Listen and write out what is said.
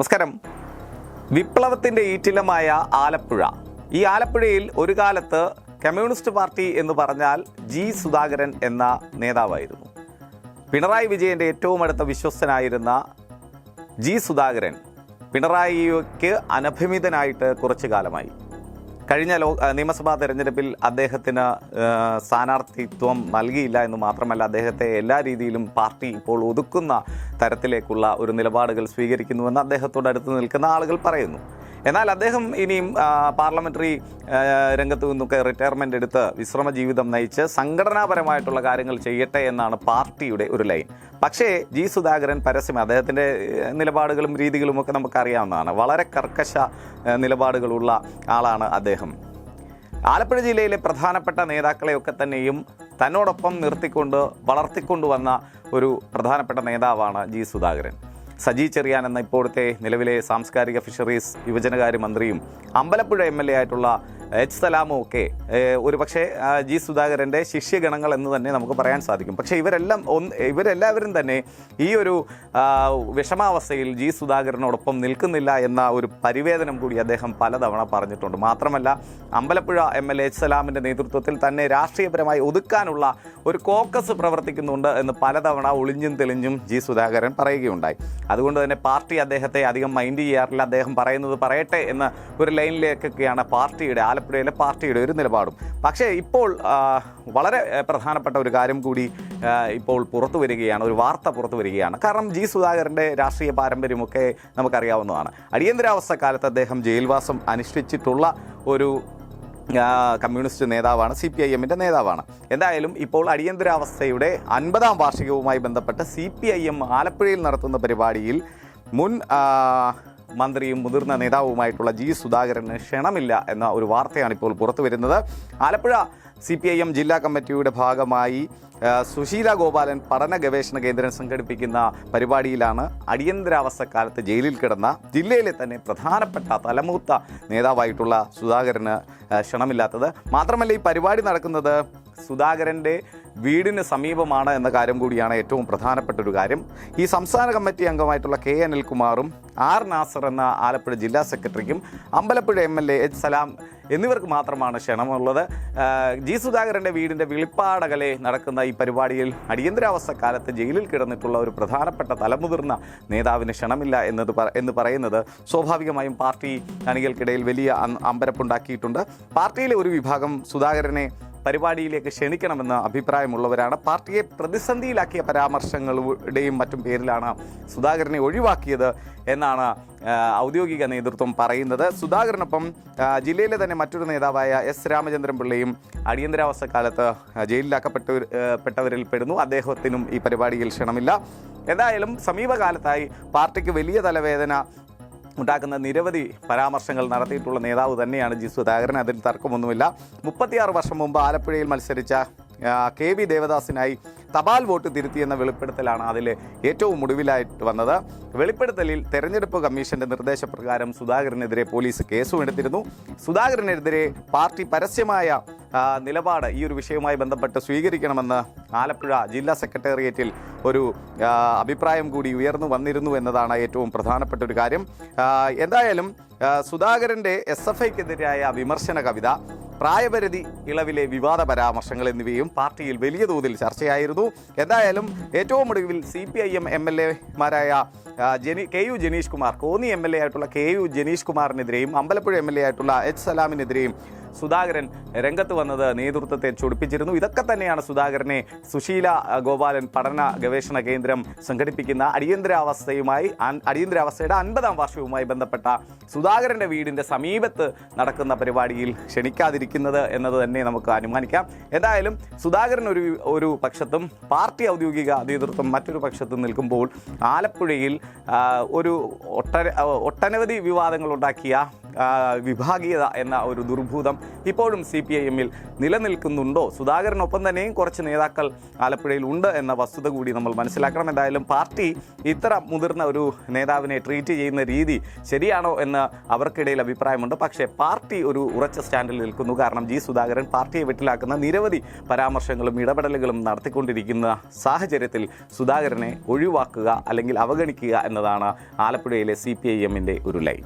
നമസ്കാരം. വിപ്ലവത്തിന്റെ ഈറ്റിലമായ ആലപ്പുഴ. ഈ ആലപ്പുഴയിൽ ഒരു കാലത്ത് കമ്മ്യൂണിസ്റ്റ് പാർട്ടി എന്ന് പറഞ്ഞാൽ ജി സുധാകരൻ എന്ന നേതാവായിരുന്നു. പിണറായി വിജയന്റെ ഏറ്റവും അടുത്ത വിശ്വസ്തനായിരുന്ന ജി സുധാകരൻ പിണറായിക്ക് അനഭിമിതനായിട്ട് കുറച്ചു കാലമായി. കഴിഞ്ഞ ലോ നിയമസഭാ തെരഞ്ഞെടുപ്പിൽ അദ്ദേഹത്തിന് സ്ഥാനാർത്ഥിത്വം നൽകിയില്ല എന്ന് മാത്രമല്ല അദ്ദേഹത്തെ എല്ലാ രീതിയിലും പാർട്ടി ഇപ്പോൾ ഒതുക്കുന്ന തരത്തിലേക്കുള്ള ഒരു നിലപാടുകൾ സ്വീകരിക്കുന്നുവെന്ന് അദ്ദേഹത്തോട് അടുത്ത് നിൽക്കുന്ന ആളുകൾ പറയുന്നു. എന്നാൽ അദ്ദേഹം ഇനിയും പാർലമെന്ററി രംഗത്തു നിന്നൊക്കെ റിട്ടയർമെന്റ് എടുത്ത് വിശ്രമ ജീവിതം നയിച്ച് സംഘടനാപരമായിട്ടുള്ള കാര്യങ്ങൾ ചെയ്യട്ടെ എന്നാണ് പാർട്ടിയുടെ ഒരു ലൈൻ. പക്ഷേ ജി സുധാകരൻ പരസ്യം അദ്ദേഹത്തിന്റെ നിലപാടുകളും രീതികളും ഒക്കെ നമുക്കറിയാവുന്നതാണ്. വളരെ കർക്കശ നിലപാടുകളുള്ള ആളാണ് അദ്ദേഹം. ആലപ്പുഴ ജില്ലയിലെ പ്രധാനപ്പെട്ട നേതാക്കളെയൊക്കെ തന്നെയും തന്നോടൊപ്പം നിർത്തിക്കൊണ്ട് വളർത്തിക്കൊണ്ടുവന്ന ഒരു പ്രധാനപ്പെട്ട നേതാവാണ് ജി സുധാകരൻ. സജി ചെറിയാൻ എന്ന ഇപ്പോഴത്തെ നിലവിലെ സാംസ്കാരിക ഫിഷറീസ് യുവജനകാര്യ മന്ത്രിയും അമ്പലപ്പുഴ എം ആയിട്ടുള്ള എച്ച് സലാമും ഒക്കെ. ഒരു പക്ഷേ ജി സുധാകരന്റെ ശിഷ്യഗണങ്ങൾ എന്ന് തന്നെ നമുക്ക് പറയാൻ സാധിക്കും. പക്ഷേ ഇവരെല്ലാം ഒന്ന് ഇവരെല്ലാവരും തന്നെ ഈ ഒരു വിഷമാവസ്ഥയിൽ ജി സുധാകരനോടൊപ്പം നിൽക്കുന്നില്ല എന്ന ഒരു പരിവേദനം കൂടി അദ്ദേഹം പലതവണ പറഞ്ഞിട്ടുണ്ട്. മാത്രമല്ല Ambalappuzha M L A H സലാമിന്റെ നേതൃത്വത്തിൽ തന്നെ രാഷ്ട്രീയപരമായി ഒതുക്കാനുള്ള ഒരു കോക്കസ് പ്രവർത്തിക്കുന്നുണ്ട് എന്ന് പലതവണ ഒളിഞ്ഞും തെളിഞ്ഞും ജി സുധാകരൻ പറയുകയുണ്ടായി. അതുകൊണ്ട് തന്നെ പാർട്ടി അദ്ദേഹത്തെ അധികം മൈൻഡ് ചെയ്യാറില്ല. അദ്ദേഹം പറയുന്നത് പറയട്ടെ എന്ന ഒരു ലൈനിലേക്കൊക്കെയാണ് പാർട്ടിയുടെ ആലപ്പുഴയിലെ പാർട്ടിയുടെ ഒരു നിലപാടും. പക്ഷേ ഇപ്പോൾ വളരെ പ്രധാനപ്പെട്ട ഒരു കാര്യം കൂടി ഇപ്പോൾ പുറത്തു വരികയാണ് ഒരു വാർത്ത പുറത്തു വരികയാണ്. കാരണം ജി സുധാകരന്റെ രാഷ്ട്രീയ പാരമ്പര്യമൊക്കെ നമുക്കറിയാവുന്നതാണ്. അടിയന്തരാവസ്ഥ കാലത്ത് അദ്ദേഹം ജയിൽവാസം അനുഷ്ഠിച്ചിട്ടുള്ള ഒരു കമ്മ്യൂണിസ്റ്റ് നേതാവാണ് സി പി ഐ എമ്മിന്റെ നേതാവാണ്. എന്തായാലും ഇപ്പോൾ അടിയന്തരാവസ്ഥയുടെ അൻപതാം വാർഷികവുമായി ബന്ധപ്പെട്ട് സി പി ഐ എം ആലപ്പുഴയിൽ നടത്തുന്ന പരിപാടിയിൽ മുൻ മന്ത്രിയും മുതിർന്ന നേതാവുമായിട്ടുള്ള ജി സുധാകരന് ക്ഷണമില്ല എന്ന ഒരു വാർത്തയാണ് ഇപ്പോൾ പുറത്തു വരുന്നത്. Alappuzha C P I M ജില്ലാ കമ്മിറ്റിയുടെ ഭാഗമായി സുശീല ഗോപാലൻ പഠന ഗവേഷണ കേന്ദ്രം സംഘടിപ്പിക്കുന്ന പരിപാടിയിലാണ് അടിയന്തരാവസ്ഥ കാലത്ത് ജയിലിൽ കിടന്ന ജില്ലയിലെ തന്നെ പ്രധാനപ്പെട്ട തലമൂത്ത നേതാവായിട്ടുള്ള സുധാകരന് ക്ഷണമില്ലാത്തത്. മാത്രമല്ല ഈ പരിപാടി നടക്കുന്നത് സുധാകരന്റെ വീടിന് സമീപമാണ് എന്ന കാര്യം കൂടിയാണ് ഏറ്റവും പ്രധാനപ്പെട്ട ഒരു കാര്യം. ഈ സംസ്ഥാന കമ്മിറ്റി അംഗമായിട്ടുള്ള കെ അനിൽകുമാറും ആർ നാസർ എന്ന ആലപ്പുഴ ജില്ലാ സെക്രട്ടറിക്കും Ambalappuzha M L A H Salam എന്നിവർക്ക് മാത്രമാണ് ക്ഷണമുള്ളത്. ജി സുധാകരന്റെ വീടിന്റെ വിളിപ്പാടകലെ നടക്കുന്ന ഈ പരിപാടിയിൽ അടിയന്തരാവസ്ഥ കാലത്ത് ജയിലിൽ കിടന്നിട്ടുള്ള ഒരു പ്രധാനപ്പെട്ട തലമുതിർന്ന നേതാവിന് ക്ഷണമില്ല എന്നത് എന്ന് പറയുന്നത് സ്വാഭാവികമായും പാർട്ടി അണികൾക്കിടയിൽ വലിയ അമ്പരപ്പുണ്ടാക്കിയിട്ടുണ്ട്. പാർട്ടിയിലെ ഒരു വിഭാഗം സുധാകരനെ പരിപാടിയിലേക്ക് ക്ഷണിക്കണമെന്ന് അഭിപ്രായമുള്ളവരാണ്. പാർട്ടിയെ പ്രതിസന്ധിയിലാക്കിയ പരാമർശങ്ങളുടെയും മറ്റും പേരിലാണ് സുധാകരനെ ഒഴിവാക്കിയത് എന്നാണ് ഔദ്യോഗിക നേതൃത്വം പറയുന്നത്. സുധാകരനൊപ്പം ജില്ലയിലെ തന്നെ മറ്റൊരു നേതാവായ എസ് രാമചന്ദ്രൻ പിള്ളയും അടിയന്തരാവസ്ഥ കാലത്ത് പെട്ടവരിൽ പെടുന്നു. അദ്ദേഹത്തിനും ഈ പരിപാടിയിൽ ക്ഷണമില്ല. എന്തായാലും സമീപകാലത്തായി പാർട്ടിക്ക് വലിയ തലവേദന ഉണ്ടാക്കുന്ന നിരവധി പരാമർശങ്ങൾ നടത്തിയിട്ടുള്ള നേതാവ് തന്നെയാണ് ജി സുധാകരൻ അതിൽ തർക്കമൊന്നുമില്ല. മുപ്പത്തിയാറ് വർഷം മുമ്പ് ആലപ്പുഴയിൽ മത്സരിച്ച കെ വി ദേവദാസിനായി തപാൽ വോട്ട് തിരുത്തിയെന്ന വെളിപ്പെടുത്തലാണ് അതിൽ ഏറ്റവും ഒടുവിലായിട്ട് വന്നത്. വെളിപ്പെടുത്തലിൽ തെരഞ്ഞെടുപ്പ് കമ്മീഷന്റെ നിർദ്ദേശപ്രകാരം സുധാകരനെതിരെ പോലീസ് കേസും എടുത്തിരുന്നു സുധാകരനെതിരെ പാർട്ടി പരസ്യമായ നിലപാട് ഈ ഒരു വിഷയവുമായി ബന്ധപ്പെട്ട് സ്വീകരിക്കണമെന്ന് ആലപ്പുഴ ജില്ലാ സെക്രട്ടേറിയറ്റിൽ ഒരു അഭിപ്രായം കൂടി ഉയർന്നു വന്നിരുന്നു എന്നതാണ് ഏറ്റവും പ്രധാനപ്പെട്ട ഒരു കാര്യം. എന്തായാലും സുധാകരന്റെ എസ് എഫ് ഐക്കെതിരായ വിമർശന കവിത പ്രായപരിധി ഇളവിലെ വിവാദ പരാമർശങ്ങൾ എന്നിവയും പാർട്ടിയിൽ വലിയ തോതിൽ ചർച്ചയായിരുന്നു. എന്തായാലും ഏറ്റവും ഒടുവിൽ C P I M M L എമാരായ Jani K U Janeesh Kumar Konni M L A ആയിട്ടുള്ള കെ യു ജനീഷ് കുമാറിനെതിരെയും അമ്പലപ്പുഴ എം എൽ എ ആയിട്ടുള്ള എച്ച് സലാമിനെതിരെയും സുധാകരൻ രംഗത്ത് വന്നത് നേതൃത്വത്തെ ചൊടിപ്പിച്ചിരുന്നു. ഇതൊക്കെ തന്നെയാണ് സുധാകരനെ സുശീല ഗോപാലൻ പഠന ഗവേഷണ കേന്ദ്രം സംഘടിപ്പിക്കുന്ന അടിയന്തരാവസ്ഥയുമായി അടിയന്തരാവസ്ഥയുടെ അൻപതാം വർഷവുമായി ബന്ധപ്പെട്ട സുധാകരന്റെ വീടിന്റെ സമീപത്ത് നടക്കുന്ന പരിപാടിയിൽ ക്ഷണിക്കാതിരിക്കുന്നത് എന്നത് തന്നെ നമുക്ക് അനുമാനിക്കാം. എന്തായാലും സുധാകരൻ ഒരു ഒരു പക്ഷത്തും പാർട്ടി ഔദ്യോഗിക നേതൃത്വം മറ്റൊരു പക്ഷത്തും നിൽക്കുമ്പോൾ ആലപ്പുഴയിൽ ഒരു ഒട്ട ഒട്ടനവധി വിവാദങ്ങൾ ഉണ്ടാക്കിയ വിഭാഗീയത എന്ന ഒരു ദുർഭൂതം ഇപ്പോഴും സി പി ഐ എമ്മിൽ നിലനിൽക്കുന്നുണ്ടോ? സുധാകരനൊപ്പം തന്നെയും കുറച്ച് നേതാക്കൾ ആലപ്പുഴയിൽ ഉണ്ട് എന്ന വസ്തുത കൂടി നമ്മൾ മനസ്സിലാക്കണം. എന്തായാലും പാർട്ടി ഇത്ര മുതിർന്ന ഒരു നേതാവിനെ ട്രീറ്റ് ചെയ്യുന്ന രീതി ശരിയാണോ എന്ന് അവർക്കിടയിൽ അഭിപ്രായമുണ്ട്. പക്ഷേ പാർട്ടി ഒരു ഉറച്ച സ്റ്റാൻഡിൽ നിൽക്കുന്നു. കാരണം ജി സുധാകരൻ പാർട്ടിയെ വെട്ടിലാക്കുന്ന നിരവധി പരാമർശങ്ങളും ഇടപെടലുകളും നടത്തിക്കൊണ്ടിരിക്കുന്ന സാഹചര്യത്തിൽ സുധാകരനെ ഒഴിവാക്കുക അല്ലെങ്കിൽ അവഗണിക്കുക എന്നതാണ് ആലപ്പുഴയിലെ സി പി ഐ എമ്മിന്റെ ഒരു ലൈൻ.